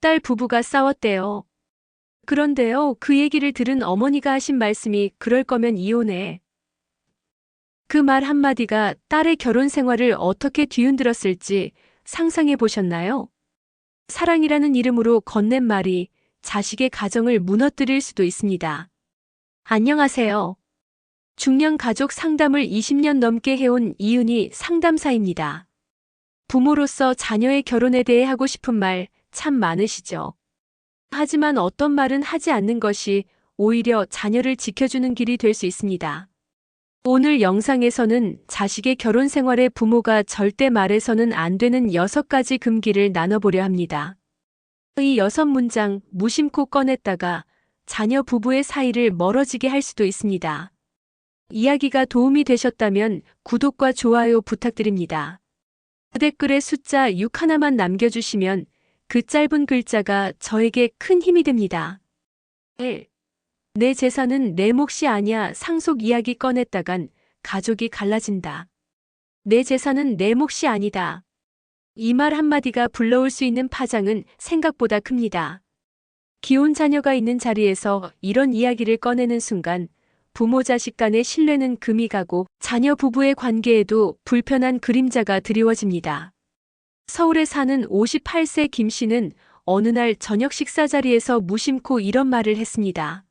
딸 부부가 싸웠대요. 그런데요, 그 얘기를 들은 어머니가 하신 말씀이 그럴 거면 이혼해. 그 말 한마디가 딸의 결혼 생활을 어떻게 뒤흔들었을지 상상해 보셨나요? 사랑이라는 이름으로 건넨 말이 자식의 가정을 무너뜨릴 수도 있습니다. 안녕하세요. 중년 가족 상담을 20년 넘게 해온 이은희 상담사입니다. 부모로서 자녀의 결혼에 대해 하고 싶은 말 참 많으시죠? 하지만 어떤 말은 하지 않는 것이 오히려 자녀를 지켜주는 길이 될 수 있습니다. 오늘 영상에서는 자식의 결혼 생활에 부모가 절대 말해서는 안 되는 여섯 가지 금기를 나눠보려 합니다. 이 여섯 문장 무심코 꺼냈다가 자녀 부부의 사이를 멀어지게 할 수도 있습니다. 이야기가 도움이 되셨다면 구독과 좋아요 부탁드립니다. 댓글에 숫자 6 하나만 남겨주시면 그 짧은 글자가 저에게 큰 힘이 됩니다. 1. 내 재산은 내 몫이 아니야 상속 이야기 꺼냈다간 가족이 갈라진다. 내 재산은 내 몫이 아니다. 이 말 한마디가 불러올 수 있는 파장은 생각보다 큽니다. 기혼 자녀가 있는 자리에서 이런 이야기를 꺼내는 순간 부모 자식 간의 신뢰는 금이 가고 자녀 부부의 관계에도 불편한 그림자가 드리워집니다. 서울에 사는 58세 김 씨는 어느 날 저녁 식사 자리에서 무심코 이런 말을 했습니다.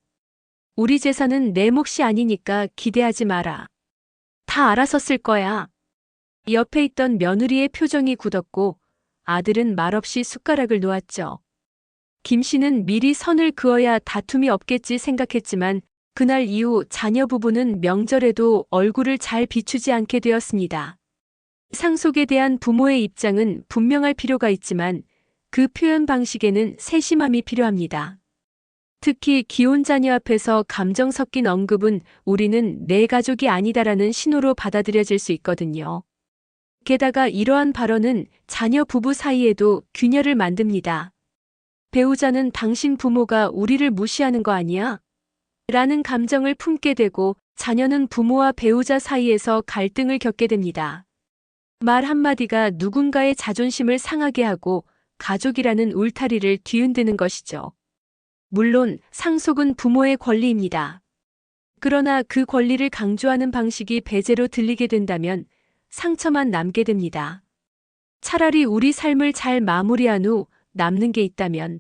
우리 재산은 내 몫이 아니니까 기대하지 마라. 다 알아서 쓸 거야. 옆에 있던 며느리의 표정이 굳었고 아들은 말없이 숟가락을 놓았죠. 김 씨는 미리 선을 그어야 다툼이 없겠지 생각했지만 그날 이후 자녀 부부는 명절에도 얼굴을 잘 비추지 않게 되었습니다. 상속에 대한 부모의 입장은 분명할 필요가 있지만 그 표현 방식에는 세심함이 필요합니다. 특히 기혼 자녀 앞에서 감정 섞인 언급은 우리는 내 가족이 아니다라는 신호로 받아들여질 수 있거든요. 게다가 이러한 발언은 자녀 부부 사이에도 균열을 만듭니다. 배우자는 당신 부모가 우리를 무시하는 거 아니야? 라는 감정을 품게 되고 자녀는 부모와 배우자 사이에서 갈등을 겪게 됩니다. 말 한마디가 누군가의 자존심을 상하게 하고 가족이라는 울타리를 뒤흔드는 것이죠. 물론 상속은 부모의 권리입니다. 그러나 그 권리를 강조하는 방식이 배제로 들리게 된다면 상처만 남게 됩니다. 차라리 우리 삶을 잘 마무리한 후 남는 게 있다면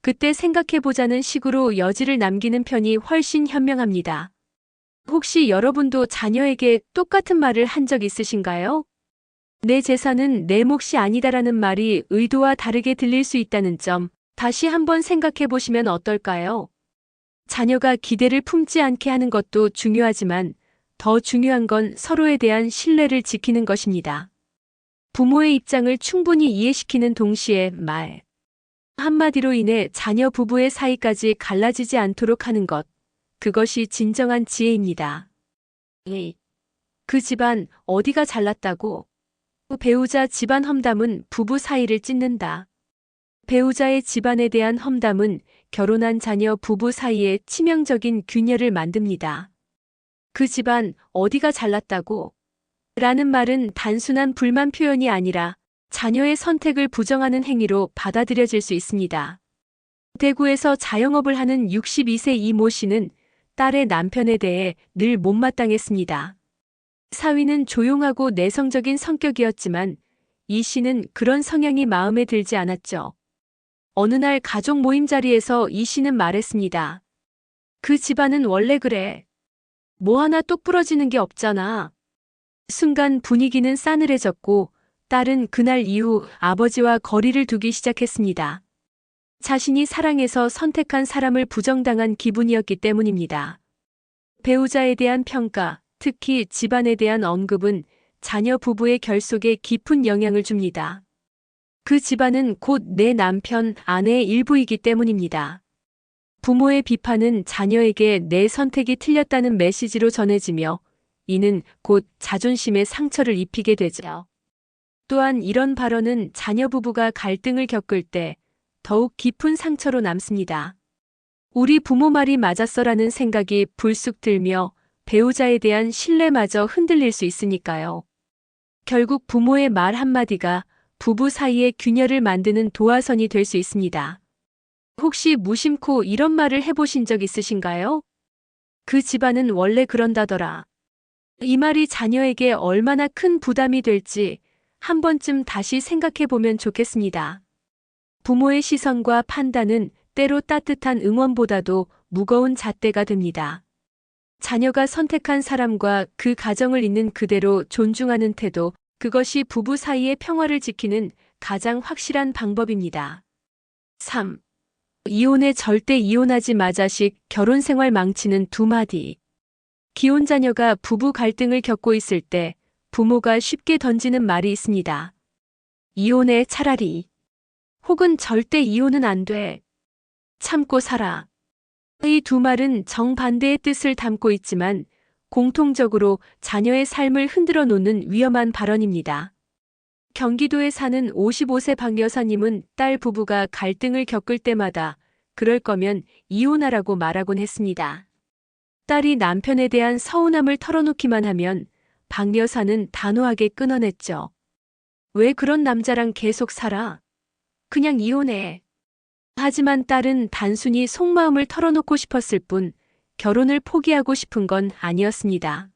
그때 생각해보자는 식으로 여지를 남기는 편이 훨씬 현명합니다. 혹시 여러분도 자녀에게 똑같은 말을 한 적 있으신가요? 내 재산은 내 몫이 아니다라는 말이 의도와 다르게 들릴 수 있다는 점 다시 한번 생각해 보시면 어떨까요? 자녀가 기대를 품지 않게 하는 것도 중요하지만 더 중요한 건 서로에 대한 신뢰를 지키는 것입니다. 부모의 입장을 충분히 이해시키는 동시에 말. 한마디로 인해 자녀 부부의 사이까지 갈라지지 않도록 하는 것. 그것이 진정한 지혜입니다. 에이, 그 집안 어디가 잘났다고? 배우자 집안 험담은 부부 사이를 찢는다. 배우자의 집안에 대한 험담은 결혼한 자녀 부부 사이에 치명적인 균열을 만듭니다. 그 집안 어디가 잘났다고? 라는 말은 단순한 불만 표현이 아니라 자녀의 선택을 부정하는 행위로 받아들여질 수 있습니다. 대구에서 자영업을 하는 62세 이 모 씨는 딸의 남편에 대해 늘 못마땅했습니다. 사위는 조용하고 내성적인 성격이었지만 이 씨는 그런 성향이 마음에 들지 않았죠. 어느 날 가족 모임 자리에서 이 씨는 말했습니다. 그 집안은 원래 그래. 뭐 하나 똑 부러지는 게 없잖아. 순간 분위기는 싸늘해졌고 딸은 그날 이후 아버지와 거리를 두기 시작했습니다. 자신이 사랑해서 선택한 사람을 부정당한 기분이었기 때문입니다. 배우자에 대한 평가, 특히 집안에 대한 언급은 자녀 부부의 결속에 깊은 영향을 줍니다. 그 집안은 곧 내 남편, 아내의 일부이기 때문입니다. 부모의 비판은 자녀에게 내 선택이 틀렸다는 메시지로 전해지며 이는 곧 자존심에 상처를 입히게 되죠. 또한 이런 발언은 자녀 부부가 갈등을 겪을 때 더욱 깊은 상처로 남습니다. 우리 부모 말이 맞았어라는 생각이 불쑥 들며 배우자에 대한 신뢰마저 흔들릴 수 있으니까요. 결국 부모의 말 한마디가 부부 사이의 균열을 만드는 도화선이 될 수 있습니다. 혹시 무심코 이런 말을 해보신 적 있으신가요? 그 집안은 원래 그런다더라. 이 말이 자녀에게 얼마나 큰 부담이 될지 한 번쯤 다시 생각해 보면 좋겠습니다. 부모의 시선과 판단은 때로 따뜻한 응원보다도 무거운 잣대가 됩니다. 자녀가 선택한 사람과 그 가정을 있는 그대로 존중하는 태도, 그것이 부부 사이의 평화를 지키는 가장 확실한 방법입니다. 3. 이혼에 절대 이혼하지 마자식 결혼 생활 망치는 두 마디. 기혼 자녀가 부부 갈등을 겪고 있을 때 부모가 쉽게 던지는 말이 있습니다. 이혼해 차라리. 혹은 절대 이혼은 안 돼. 참고 살아. 이두 말은 정반대의 뜻을 담고 있지만 공통적으로 자녀의 삶을 흔들어 놓는 위험한 발언입니다. 경기도에 사는 55세 박 여사님은 딸 부부가 갈등을 겪을 때마다 그럴 거면 이혼하라고 말하곤 했습니다. 딸이 남편에 대한 서운함을 털어놓기만 하면 박 여사는 단호하게 끊어냈죠. 왜 그런 남자랑 계속 살아? 그냥 이혼해. 하지만 딸은 단순히 속마음을 털어놓고 싶었을 뿐 결혼을 포기하고 싶은 건 아니었습니다.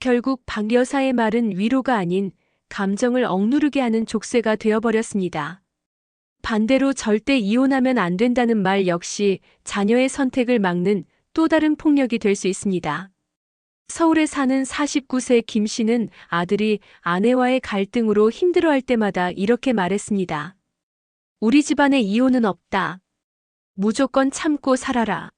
결국 박 여사의 말은 위로가 아닌 감정을 억누르게 하는 족쇄가 되어버렸습니다. 반대로 절대 이혼하면 안 된다는 말 역시 자녀의 선택을 막는 또 다른 폭력이 될 수 있습니다. 서울에 사는 49세 김 씨는 아들이 아내와의 갈등으로 힘들어할 때마다 이렇게 말했습니다. 우리 집안에 이혼은 없다. 무조건 참고 살아라.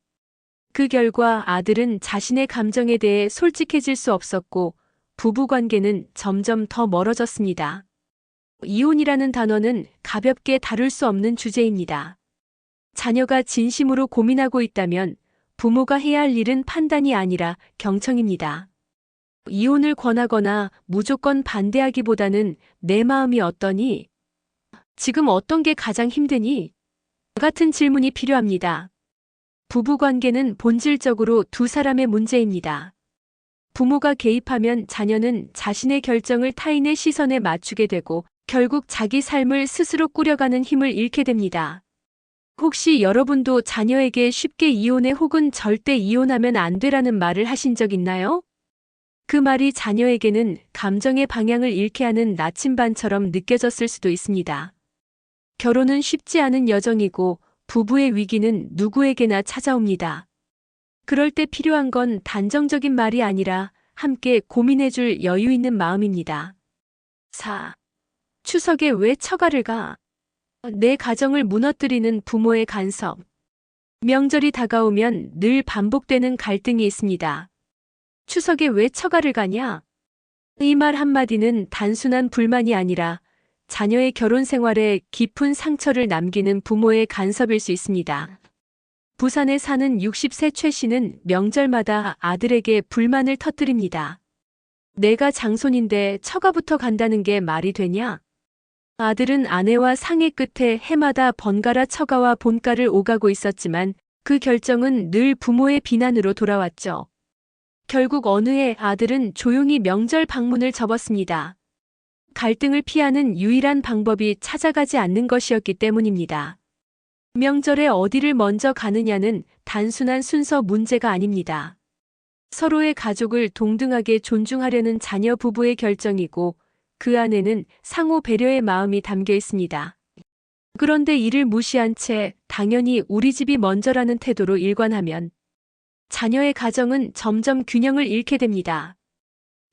그 결과 아들은 자신의 감정에 대해 솔직해질 수 없었고 부부 관계는 점점 더 멀어졌습니다. 이혼이라는 단어는 가볍게 다룰 수 없는 주제입니다. 자녀가 진심으로 고민하고 있다면 부모가 해야 할 일은 판단이 아니라 경청입니다. 이혼을 권하거나 무조건 반대하기보다는 내 마음이 어떠니? 지금 어떤 게 가장 힘드니? 같은 질문이 필요합니다. 부부 관계는 본질적으로 두 사람의 문제입니다. 부모가 개입하면 자녀는 자신의 결정을 타인의 시선에 맞추게 되고 결국 자기 삶을 스스로 꾸려가는 힘을 잃게 됩니다. 혹시 여러분도 자녀에게 쉽게 이혼해 혹은 절대 이혼하면 안 되라는 말을 하신 적 있나요? 그 말이 자녀에게는 감정의 방향을 잃게 하는 나침반처럼 느껴졌을 수도 있습니다. 결혼은 쉽지 않은 여정이고 부부의 위기는 누구에게나 찾아옵니다. 그럴 때 필요한 건 단정적인 말이 아니라 함께 고민해줄 여유 있는 마음입니다. 4. 추석에 왜 처가를 가? 내 가정을 무너뜨리는 부모의 간섭. 명절이 다가오면 늘 반복되는 갈등이 있습니다. 추석에 왜 처가를 가냐? 이 말 한마디는 단순한 불만이 아니라 자녀의 결혼 생활에 깊은 상처를 남기는 부모의 간섭일 수 있습니다. 부산에 사는 60세 최 씨는 명절마다 아들에게 불만을 터뜨립니다. 내가 장손인데 처가부터 간다는 게 말이 되냐? 아들은 아내와 상의 끝에 해마다 번갈아 처가와 본가를 오가고 있었지만 그 결정은 늘 부모의 비난으로 돌아왔죠. 결국 어느 해 아들은 조용히 명절 방문을 접었습니다. 갈등을 피하는 유일한 방법이 찾아가지 않는 것이었기 때문입니다. 명절에 어디를 먼저 가느냐는 단순한 순서 문제가 아닙니다. 서로의 가족을 동등하게 존중하려는 자녀 부부의 결정이고 그 안에는 상호 배려의 마음이 담겨 있습니다. 그런데 이를 무시한 채 당연히 우리 집이 먼저라는 태도로 일관하면 자녀의 가정은 점점 균형을 잃게 됩니다.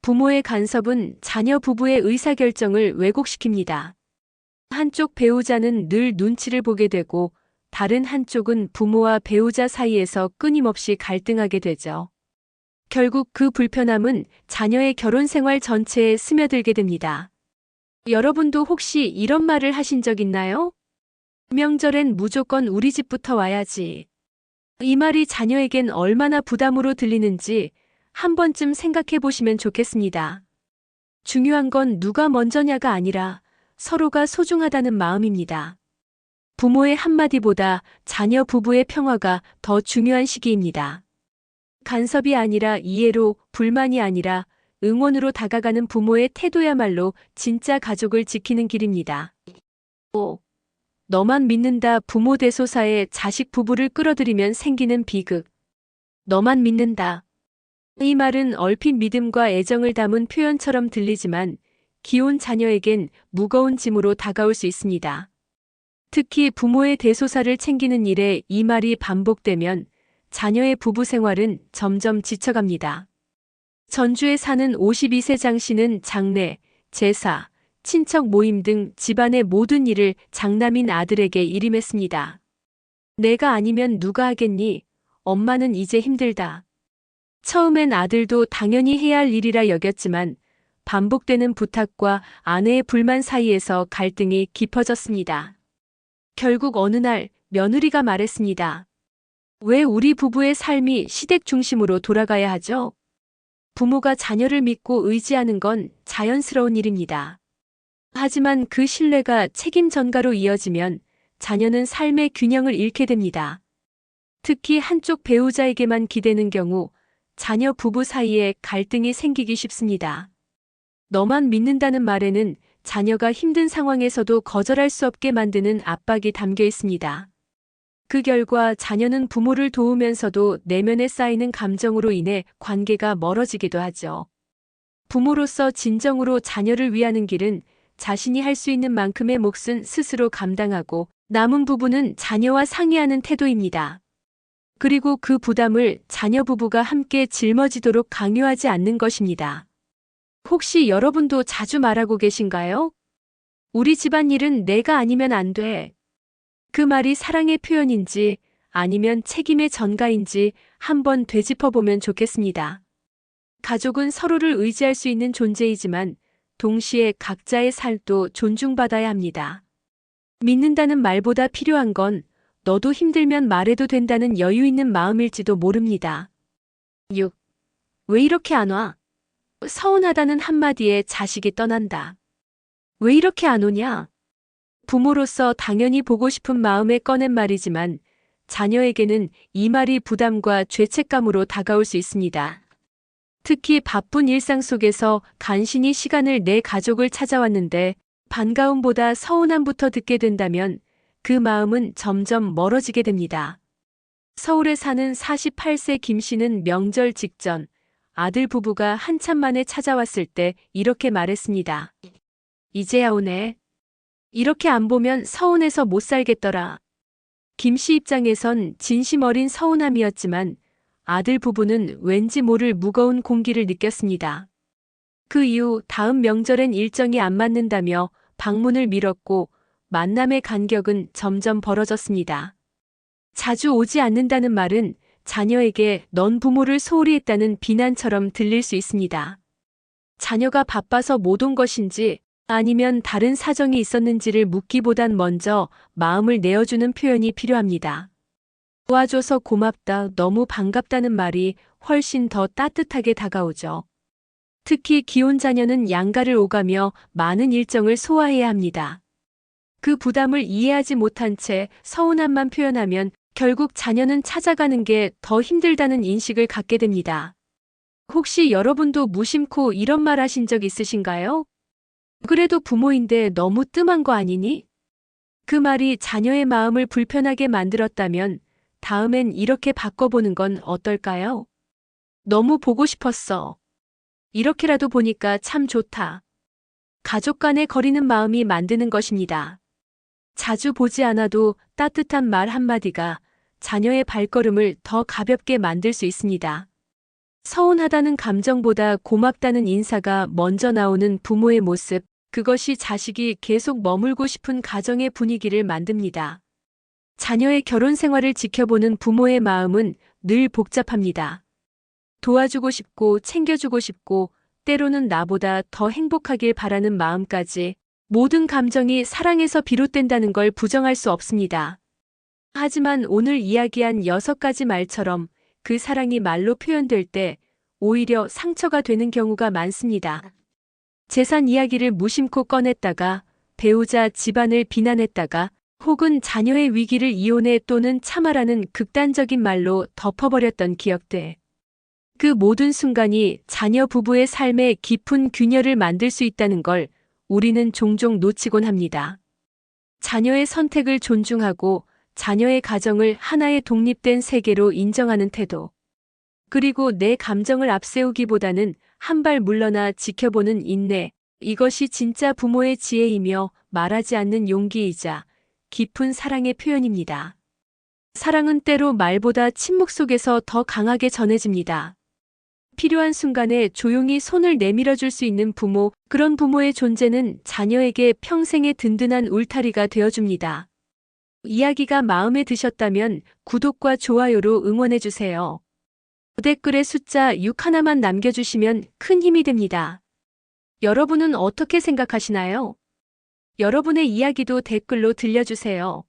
부모의 간섭은 자녀 부부의 의사결정을 왜곡시킵니다. 한쪽 배우자는 늘 눈치를 보게 되고 다른 한쪽은 부모와 배우자 사이에서 끊임없이 갈등하게 되죠. 결국 그 불편함은 자녀의 결혼 생활 전체에 스며들게 됩니다. 여러분도 혹시 이런 말을 하신 적 있나요? 명절엔 무조건 우리 집부터 와야지. 이 말이 자녀에겐 얼마나 부담으로 들리는지 한 번쯤 생각해 보시면 좋겠습니다. 중요한 건 누가 먼저냐가 아니라 서로가 소중하다는 마음입니다. 부모의 한마디보다 자녀 부부의 평화가 더 중요한 시기입니다. 간섭이 아니라 이해로, 불만이 아니라 응원으로 다가가는 부모의 태도야말로 진짜 가족을 지키는 길입니다. 5. 너만 믿는다 부모 대소사에 자식 부부를 끌어들이면 생기는 비극. 너만 믿는다. 이 말은 얼핏 믿음과 애정을 담은 표현처럼 들리지만 기혼 자녀에겐 무거운 짐으로 다가올 수 있습니다. 특히 부모의 대소사를 챙기는 일에 이 말이 반복되면 자녀의 부부 생활은 점점 지쳐갑니다. 전주에 사는 52세 장 씨는 장례, 제사, 친척 모임 등 집안의 모든 일을 장남인 아들에게 일임했습니다. 내가 아니면 누가 하겠니? 엄마는 이제 힘들다. 처음엔 아들도 당연히 해야 할 일이라 여겼지만 반복되는 부탁과 아내의 불만 사이에서 갈등이 깊어졌습니다. 결국 어느 날 며느리가 말했습니다. 왜 우리 부부의 삶이 시댁 중심으로 돌아가야 하죠? 부모가 자녀를 믿고 의지하는 건 자연스러운 일입니다. 하지만 그 신뢰가 책임 전가로 이어지면 자녀는 삶의 균형을 잃게 됩니다. 특히 한쪽 배우자에게만 기대는 경우 자녀 부부 사이에 갈등이 생기기 쉽습니다. 너만 믿는다는 말에는 자녀가 힘든 상황에서도 거절할 수 없게 만드는 압박이 담겨 있습니다. 그 결과 자녀는 부모를 도우면서도 내면에 쌓이는 감정으로 인해 관계가 멀어지기도 하죠. 부모로서 진정으로 자녀를 위하는 길은 자신이 할 수 있는 만큼의 몫은 스스로 감당하고 남은 부분은 자녀와 상의하는 태도입니다. 그리고 그 부담을 자녀 부부가 함께 짊어지도록 강요하지 않는 것입니다. 혹시 여러분도 자주 말하고 계신가요? 우리 집안 일은 내가 아니면 안 돼. 그 말이 사랑의 표현인지 아니면 책임의 전가인지 한번 되짚어보면 좋겠습니다. 가족은 서로를 의지할 수 있는 존재이지만 동시에 각자의 살도 존중받아야 합니다. 믿는다는 말보다 필요한 건 너도 힘들면 말해도 된다는 여유 있는 마음일지도 모릅니다. 6. 왜 이렇게 안 와? 서운하다는 한마디에 자식이 떠난다. 왜 이렇게 안 오냐? 부모로서 당연히 보고 싶은 마음에 꺼낸 말이지만 자녀에게는 이 말이 부담과 죄책감으로 다가올 수 있습니다. 특히 바쁜 일상 속에서 간신히 시간을 내 가족을 찾아왔는데 반가움보다 서운함부터 듣게 된다면 그 마음은 점점 멀어지게 됩니다. 서울에 사는 48세 김 씨는 명절 직전 아들 부부가 한참 만에 찾아왔을 때 이렇게 말했습니다. 이제야 오네. 이렇게 안 보면 서운해서 못 살겠더라. 김 씨 입장에선 진심 어린 서운함이었지만 아들 부부는 왠지 모를 무거운 공기를 느꼈습니다. 그 이후 다음 명절엔 일정이 안 맞는다며 방문을 미뤘고 만남의 간격은 점점 벌어졌습니다. 자주 오지 않는다는 말은 자녀에게 넌 부모를 소홀히 했다는 비난처럼 들릴 수 있습니다. 자녀가 바빠서 못 온 것인지 아니면 다른 사정이 있었는지를 묻기보단 먼저 마음을 내어주는 표현이 필요합니다. 도와줘서 고맙다, 너무 반갑다는 말이 훨씬 더 따뜻하게 다가오죠. 특히 기혼 자녀는 양가를 오가며 많은 일정을 소화해야 합니다. 그 부담을 이해하지 못한 채 서운함만 표현하면 결국 자녀는 찾아가는 게 더 힘들다는 인식을 갖게 됩니다. 혹시 여러분도 무심코 이런 말 하신 적 있으신가요? 그래도 부모인데 너무 뜸한 거 아니니? 그 말이 자녀의 마음을 불편하게 만들었다면 다음엔 이렇게 바꿔보는 건 어떨까요? 너무 보고 싶었어. 이렇게라도 보니까 참 좋다. 가족 간의 거리는 마음이 만드는 것입니다. 자주 보지 않아도 따뜻한 말 한마디가 자녀의 발걸음을 더 가볍게 만들 수 있습니다. 서운하다는 감정보다 고맙다는 인사가 먼저 나오는 부모의 모습, 그것이 자식이 계속 머물고 싶은 가정의 분위기를 만듭니다. 자녀의 결혼 생활을 지켜보는 부모의 마음은 늘 복잡합니다. 도와주고 싶고 챙겨주고 싶고 때로는 나보다 더 행복하길 바라는 마음까지 모든 감정이 사랑에서 비롯된다는 걸 부정할 수 없습니다. 하지만 오늘 이야기한 여섯 가지 말처럼 그 사랑이 말로 표현될 때 오히려 상처가 되는 경우가 많습니다. 재산 이야기를 무심코 꺼냈다가 배우자 집안을 비난했다가 혹은 자녀의 위기를 이혼해 또는 참아라는 극단적인 말로 덮어버렸던 기억들. 그 모든 순간이 자녀 부부의 삶에 깊은 균열을 만들 수 있다는 걸 우리는 종종 놓치곤 합니다. 자녀의 선택을 존중하고 자녀의 가정을 하나의 독립된 세계로 인정하는 태도. 그리고 내 감정을 앞세우기보다는 한 발 물러나 지켜보는 인내. 이것이 진짜 부모의 지혜이며 말하지 않는 용기이자 깊은 사랑의 표현입니다. 사랑은 때로 말보다 침묵 속에서 더 강하게 전해집니다. 필요한 순간에 조용히 손을 내밀어 줄 수 있는 부모, 그런 부모의 존재는 자녀에게 평생의 든든한 울타리가 되어줍니다. 이야기가 마음에 드셨다면 구독과 좋아요로 응원해주세요. 댓글에 숫자 6 하나만 남겨주시면 큰 힘이 됩니다. 여러분은 어떻게 생각하시나요? 여러분의 이야기도 댓글로 들려주세요.